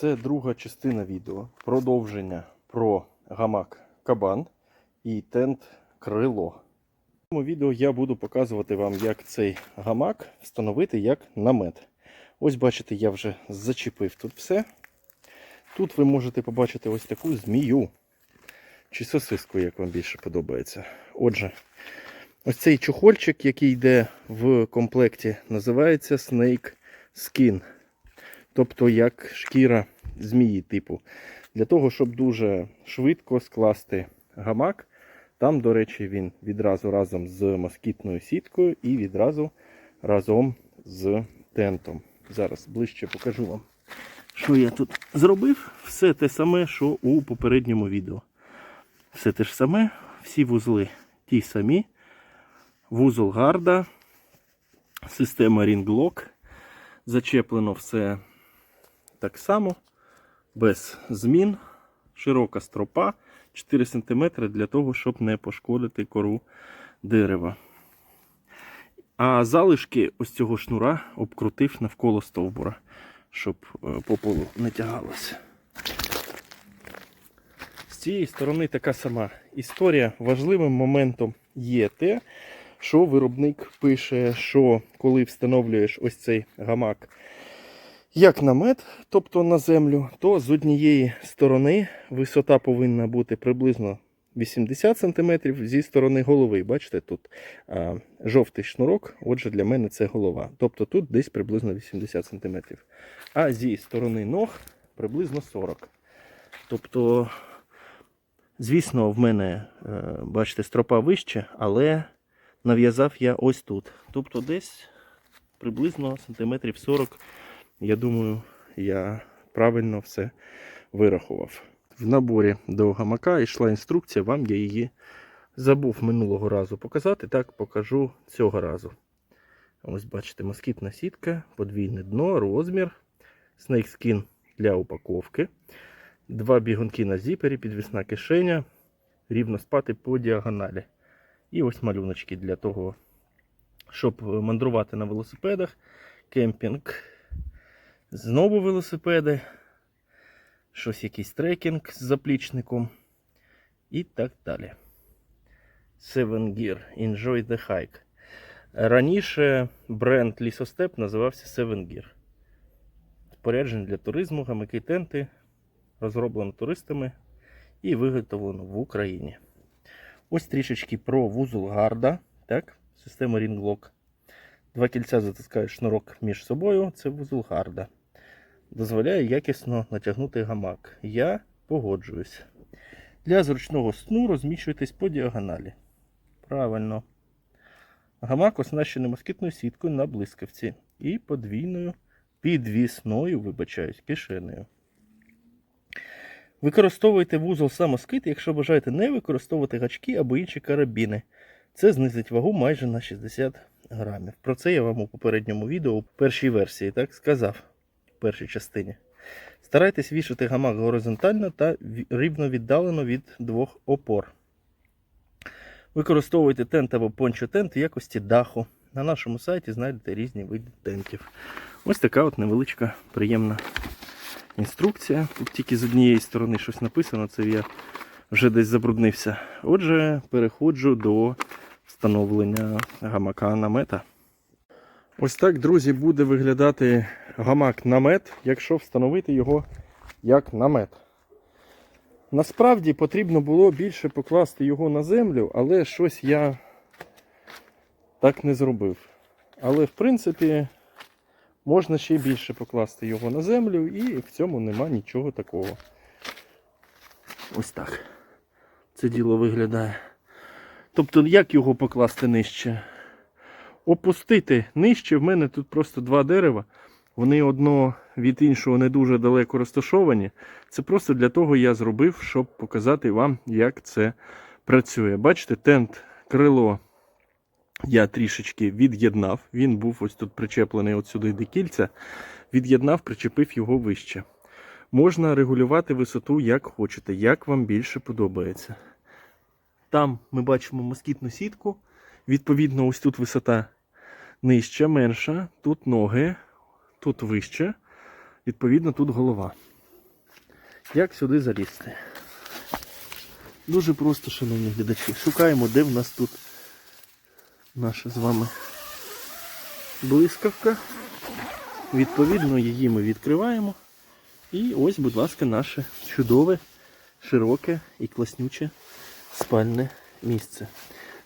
Це друга частина відео. Продовження про гамак кабан і тент крило. В цьому відео я буду показувати вам, як цей гамак встановити як намет. Ось бачите, я вже зачепив тут все. Тут ви можете побачити ось таку змію. Чи сосиску, як вам більше подобається. Отже, ось цей чохольчик, який йде в комплекті, називається Snake Skin. Тобто як шкіра змії типу. Для того, щоб дуже швидко скласти гамак. Там, до речі, він відразу разом з москітною сіткою і відразу разом з тентом. Зараз ближче покажу вам, що я тут зробив. Все те саме, що у попередньому відео. Все те ж саме, всі вузли ті самі. Вузол гарда, система Lock. Зачеплено все так само, без змін, широка стропа 4 см для того, щоб не пошкодити кору дерева. А залишки ось цього шнура обкрутив навколо стовбура, щоб е, по полу не тягалося. З цієї сторони така сама історія. Важливим моментом є те, що виробник пише, що коли встановлюєш ось цей гамак як намет, тобто на землю, то з однієї сторони висота повинна бути приблизно 80 см зі сторони голови. Бачите, тут а, жовтий шнурок, отже, для мене це голова. Тобто тут десь приблизно 80 см. А зі сторони ног приблизно 40 Тобто, звісно, в мене, е, бачите, стропа вище, але нав'язав я ось тут. Тобто десь приблизно сантиметрів 40 я думаю, я правильно все вирахував. В наборі до гамака йшла інструкція, вам я її забув минулого разу показати, так покажу цього разу. Ось бачите, москітна сітка, подвійне дно, розмір, снейкскін для упаковки, два бігунки на зіпері, підвісна кишеня, рівно спати по діагоналі. І ось малюночки для того, щоб мандрувати на велосипедах, кемпінг. Знову велосипеди, щось якийсь трекінг з заплічником і так далі. Seven Gear. Enjoy the hike. Раніше бренд Лісостеп називався Seven Gear. Спорядження для туризму, гамаки тенти, розроблено туристами і виготовлено в Україні. Ось трішечки про вузол гарда, так, система Ring Lock. Два кільця затискають шнурок між собою, це вузол гарда дозволяє якісно натягнути гамак. Я погоджуюсь. Для зручного сну розміщуйтесь по діагоналі. Правильно. Гамак оснащений москітною сіткою на блискавці і подвійною підвісною, вибачаюсь, кишенею. Використовуйте вузол самоскит, якщо бажаєте не використовувати гачки або інші карабіни. Це знизить вагу майже на 60 грамів. Про це я вам у попередньому відео у першій версії так сказав першій частині. Старайтесь вішати гамак горизонтально та рівно віддалено від двох опор. Використовуйте тент або пончо-тент в якості даху. На нашому сайті знайдете різні види тентів. Ось така от невеличка приємна інструкція. Тут тільки з однієї сторони щось написано, це я вже десь забруднився. Отже, переходжу до встановлення гамака намета. Ось так, друзі, буде виглядати гамак намет, якщо встановити його як намет. Насправді потрібно було більше покласти його на землю, але щось я так не зробив. Але, в принципі, можна ще більше покласти його на землю, і в цьому нема нічого такого. Ось так. Це діло виглядає. Тобто, як його покласти нижче? Опустити нижче, в мене тут просто два дерева. Вони одно від іншого не дуже далеко розташовані. Це просто для того я зробив, щоб показати вам, як це працює. Бачите, тент крило я трішечки від'єднав. Він був ось тут причеплений от сюди до кільця. Від'єднав, причепив його вище. Можна регулювати висоту, як хочете, як вам більше подобається. Там ми бачимо москітну сітку. Відповідно, ось тут висота нижча, менша, тут ноги тут вище, відповідно, тут голова. Як сюди залізти? Дуже просто, шановні глядачі. Шукаємо, де в нас тут наша з вами блискавка. Відповідно, її ми відкриваємо. І ось, будь ласка, наше чудове, широке і класнюче спальне місце.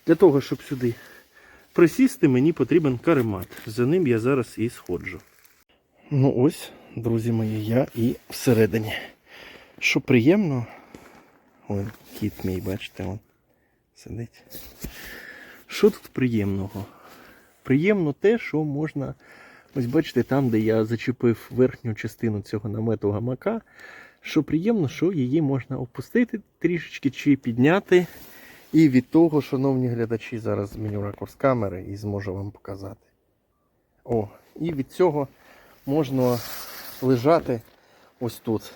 Для того, щоб сюди присісти, мені потрібен каремат. За ним я зараз і сходжу. Ну ось, друзі мої, я і всередині. Що приємно, ой, кіт мій, бачите, он сидить. Що тут приємного? Приємно те, що можна, ось бачите, там, де я зачепив верхню частину цього намету гамака, що приємно, що її можна опустити трішечки чи підняти. І від того, шановні глядачі, зараз зміню ракурс камери і зможу вам показати. О, і від цього можна лежати ось тут.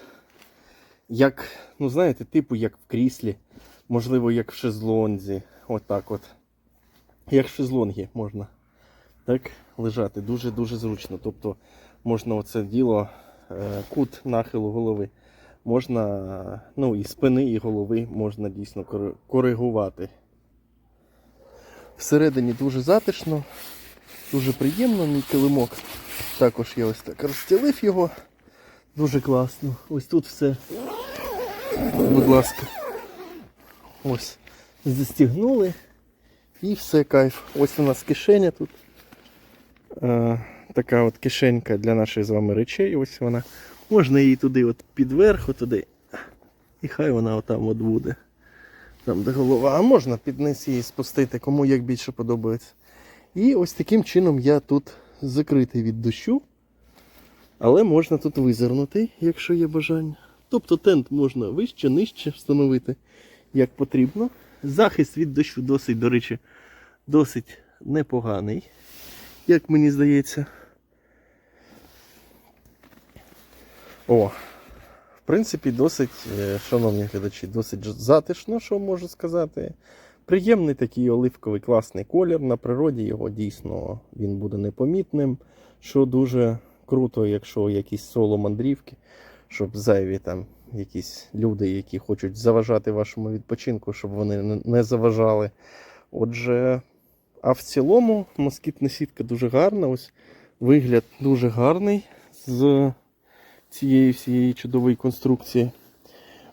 Як, ну знаєте, типу як в кріслі, можливо, як в шезлонзі. Отак от. Як в шезлонгі можна так лежати. Дуже-дуже зручно. Тобто можна оце діло, е, кут нахилу голови. Можна, ну і спини, і голови можна дійсно коригувати. Всередині дуже затишно, дуже приємно, мій килимок. Також я ось так розстілив його. Дуже класно. Ось тут все. Будь ласка. Ось. Застігнули. І все кайф. Ось у нас кишеня тут. Е, така от кишенька для наших з вами речей. Ось вона. Можна її туди от підверху, туди. І хай вона отам от буде. Там де голова. А можна під низ її спустити, кому як більше подобається. І ось таким чином я тут закритий від дощу. Але можна тут визирнути, якщо є бажання. Тобто тент можна вище, нижче встановити, як потрібно. Захист від дощу досить, до речі, досить непоганий, як мені здається. О, в принципі, досить, е, шановні глядачі, досить затишно, що можу сказати. Приємний такий оливковий класний колір. На природі його дійсно він буде непомітним, що дуже круто, якщо якісь соло мандрівки, щоб зайві там якісь люди, які хочуть заважати вашому відпочинку, щоб вони не заважали. Отже, а в цілому москітна сітка дуже гарна. Ось вигляд дуже гарний з цієї всієї чудової конструкції.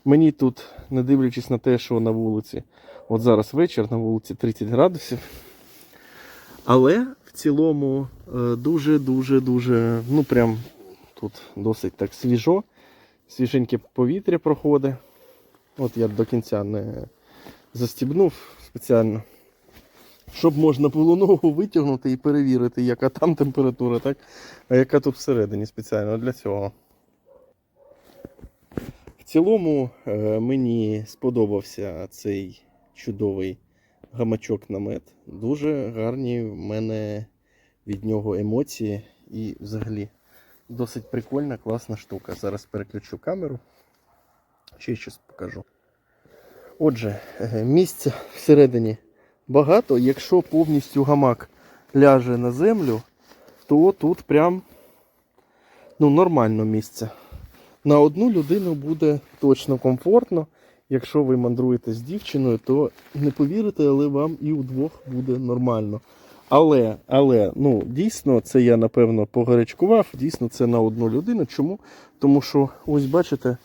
Мені тут, не дивлячись на те, що на вулиці, от зараз вечір, на вулиці 30 градусів. Але в цілому дуже-дуже-дуже, ну прям тут досить так свіжо, свіженьке повітря проходить. От я до кінця не застібнув спеціально, щоб можна було ногу витягнути і перевірити, яка там температура, так? а яка тут всередині спеціально для цього. В цілому е, мені сподобався цей чудовий гамачок намет. Дуже гарні в мене від нього емоції і взагалі досить прикольна, класна штука. Зараз переключу камеру. Ще щось покажу. Отже, е, місця всередині багато. Якщо повністю гамак ляже на землю, то тут прям ну, нормально місце. На одну людину буде точно комфортно. Якщо ви мандруєте з дівчиною, то не повірите, але вам і удвох буде нормально. Але, але, ну, дійсно, це я напевно погарячкував. Дійсно, це на одну людину. Чому? Тому що, ось бачите,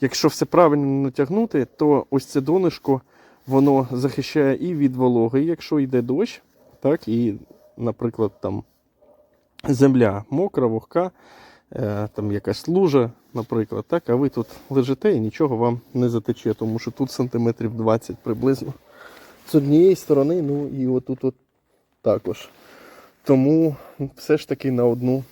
якщо все правильно натягнути, то ось це донишко воно захищає і від вологи, якщо йде дощ, так, і, наприклад, там земля мокра, вогка, там якась лужа, наприклад, так, а ви тут лежите і нічого вам не затече, тому що тут сантиметрів 20 приблизно. З однієї сторони, ну і отут от також. Тому все ж таки на одну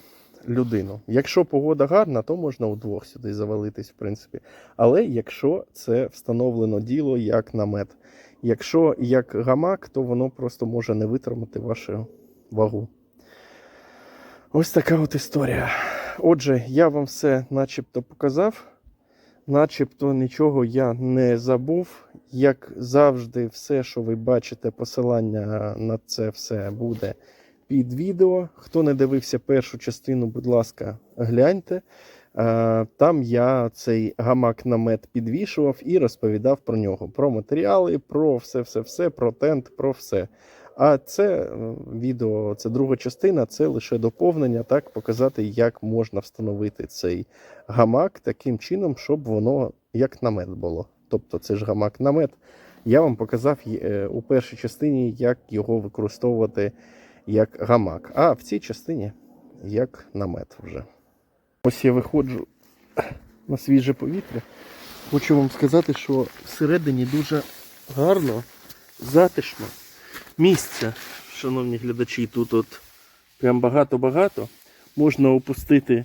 людину. Якщо погода гарна, то можна удвох сюди завалитись, в принципі. Але якщо це встановлено діло як намет. Якщо як гамак, то воно просто може не витримати вашу вагу. Ось така от історія. Отже, я вам все начебто показав. Начебто нічого я не забув. Як завжди, все, що ви бачите, посилання на це все буде під відео. Хто не дивився першу частину, будь ласка, гляньте. Е, Там я цей гамак намет підвішував і розповідав про нього: про матеріали, про все-все-все, про тент, про все. А це відео, це друга частина, це лише доповнення, так показати, як можна встановити цей гамак таким чином, щоб воно як намет було. Тобто це ж гамак намет. Я вам показав е, у першій частині, як його використовувати як гамак, а в цій частині як намет вже. Ось я виходжу на свіже повітря. Хочу вам сказати, що всередині дуже гарно, затишно. Місця, шановні глядачі, тут от прям багато-багато. Можна опустити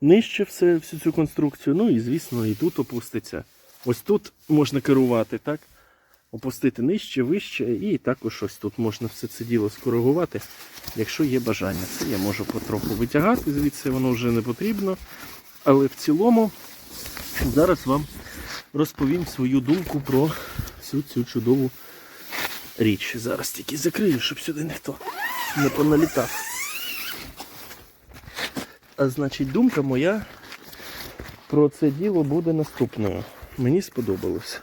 нижче все, всю цю конструкцію. Ну і, звісно, і тут опуститься. Ось тут можна керувати, так? Опустити нижче, вище, і також ось тут можна все це діло скоригувати, якщо є бажання. Це я можу потроху витягати, звідси воно вже не потрібно. Але в цілому зараз вам розповім свою думку про всю цю чудову річ. Зараз тільки закрию, щоб сюди ніхто не поналітав. А значить, думка моя про це діло буде наступною. Мені сподобалось.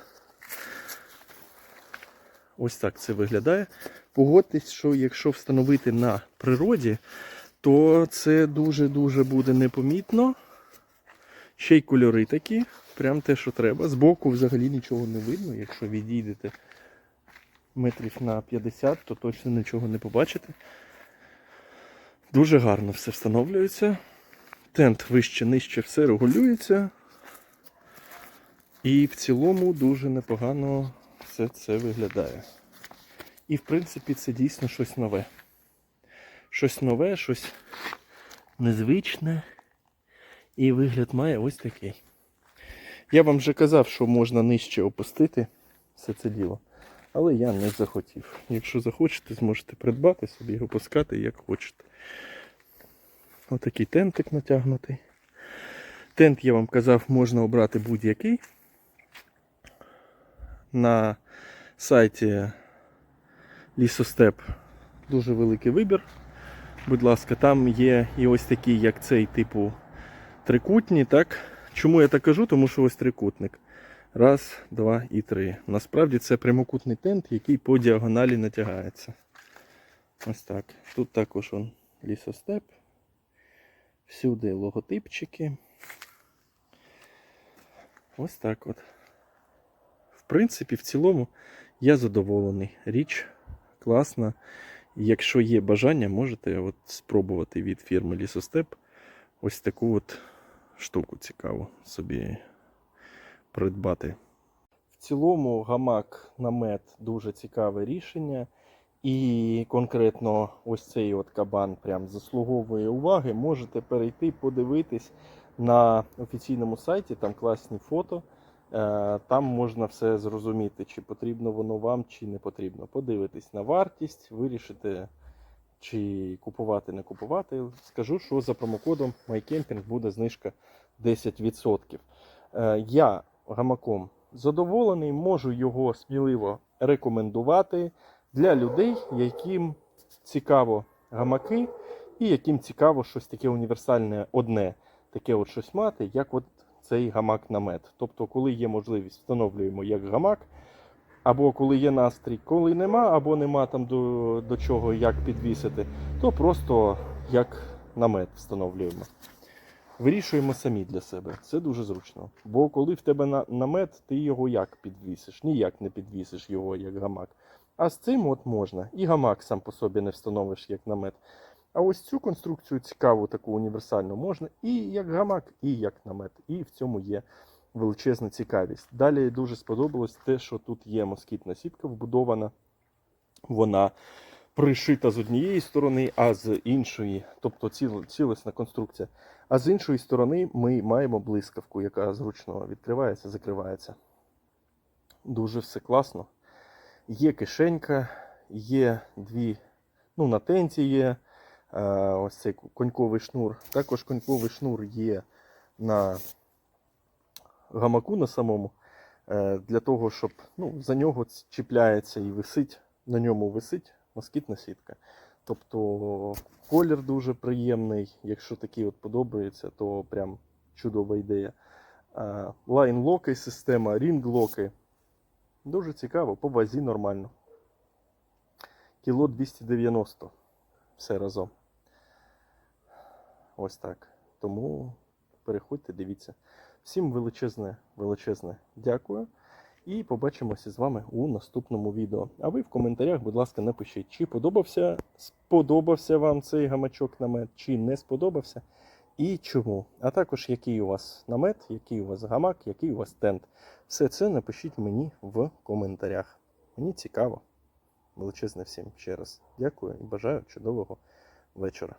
Ось так це виглядає. Погодьтесь, що якщо встановити на природі, то це дуже-дуже буде непомітно. Ще й кольори такі, прям те, що треба. Збоку взагалі нічого не видно. Якщо відійдете метрів на 50, то точно нічого не побачите. Дуже гарно все встановлюється. Тент вище, нижче, все регулюється. І в цілому дуже непогано все це виглядає. І в принципі це дійсно щось нове. Щось нове, щось незвичне. І вигляд має ось такий. Я вам вже казав, що можна нижче опустити все це діло. Але я не захотів. Якщо захочете, зможете придбати собі і опускати як хочете. Отакий тентик натягнутий. Тент, я вам казав, можна обрати будь-який. На сайті Лісостеп дуже великий вибір. Будь ласка, там є і ось такі, як цей типу трикутні. так? Чому я так кажу? Тому що ось трикутник. Раз, два і три. Насправді це прямокутний тент, який по діагоналі натягається. Ось так. Тут також он лісостеп. Всюди логотипчики. Ось так от. В принципі, в цілому я задоволений. Річ класна. Якщо є бажання, можете от спробувати від фірми Лісостеп ось таку от штуку цікаву собі придбати. В цілому гамак намет дуже цікаве рішення. І конкретно ось цей от кабан прям заслуговує уваги. Можете перейти, подивитись на офіційному сайті, там класні фото. Е, Там можна все зрозуміти, чи потрібно воно вам, чи не потрібно. Подивитись на вартість, вирішити, чи купувати, не купувати. Скажу, що за промокодом MyCamping буде знижка 10%. Е, Я гамаком задоволений, можу його сміливо рекомендувати для людей, яким цікаво гамаки, і яким цікаво щось таке універсальне одне, таке от щось мати, як от цей гамак-намет. Тобто, коли є можливість, встановлюємо як гамак, або коли є настрій, коли нема, або нема там до, до чого як підвісити, то просто як намет встановлюємо. Вирішуємо самі для себе. Це дуже зручно. Бо коли в тебе на- намет, ти його як підвісиш? Ніяк не підвісиш його як гамак. А з цим от можна. І гамак сам по собі не встановиш як намет. А ось цю конструкцію цікаву, таку універсальну, можна і як гамак, і як намет. І в цьому є величезна цікавість. Далі дуже сподобалось те, що тут є москітна сітка вбудована. Вона пришита з однієї сторони, а з іншої, тобто цілісна конструкція. А з іншої сторони ми маємо блискавку, яка зручно відкривається, закривається. Дуже все класно. Є кишенька, є дві, ну, на тенті є е, ось цей коньковий шнур. Також коньковий шнур є на гамаку на самому, е, для того, щоб ну, за нього чіпляється і висить, на ньому висить москітна сітка. Тобто колір дуже приємний. Якщо такий от подобається, то прям чудова ідея. Лайн-локи, система, рінг-локи. Дуже цікаво, по вазі нормально. Кіло 290. Все разом. Ось так. Тому переходьте, дивіться. Всім величезне, величезне дякую. І побачимося з вами у наступному відео. А ви в коментарях, будь ласка, напишіть, чи подобався, сподобався вам цей гамачок намет, чи не сподобався, і чому. А також який у вас намет, який у вас гамак, який у вас тент. Все це напишіть мені в коментарях. Мені цікаво. Величезне всім ще раз дякую і бажаю чудового вечора.